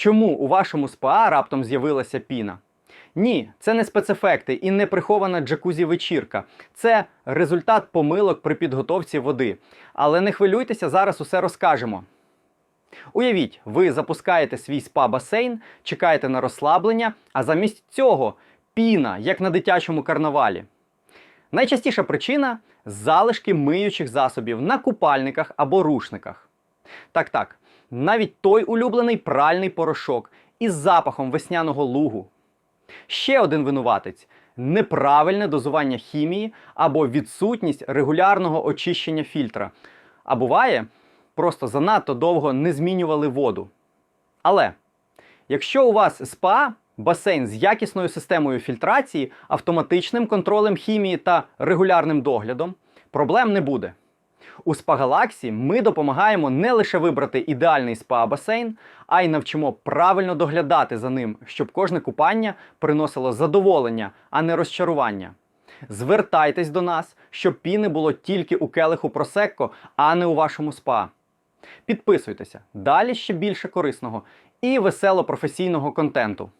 Чому у вашому СПА раптом з'явилася піна? Ні, це не спецефекти і не прихована джакузі вечірка. Це результат помилок при підготовці води. Але не хвилюйтеся, зараз усе розкажемо. Уявіть, ви запускаєте свій спа-басейн, чекаєте на розслаблення, а замість цього піна, як на дитячому карнавалі. Найчастіша причина залишки миючих засобів на купальниках або рушниках. Так, так, навіть той улюблений пральний порошок із запахом весняного лугу. Ще один винуватець неправильне дозування хімії або відсутність регулярного очищення фільтра. А буває, просто занадто довго не змінювали воду. Але якщо у вас СПА, басейн з якісною системою фільтрації, автоматичним контролем хімії та регулярним доглядом, проблем не буде. У спа-галаксі ми допомагаємо не лише вибрати ідеальний спа-басейн, а й навчимо правильно доглядати за ним, щоб кожне купання приносило задоволення, а не розчарування. Звертайтесь до нас, щоб піни було тільки у келиху просекко, а не у вашому спа. Підписуйтеся, далі ще більше корисного і весело професійного контенту.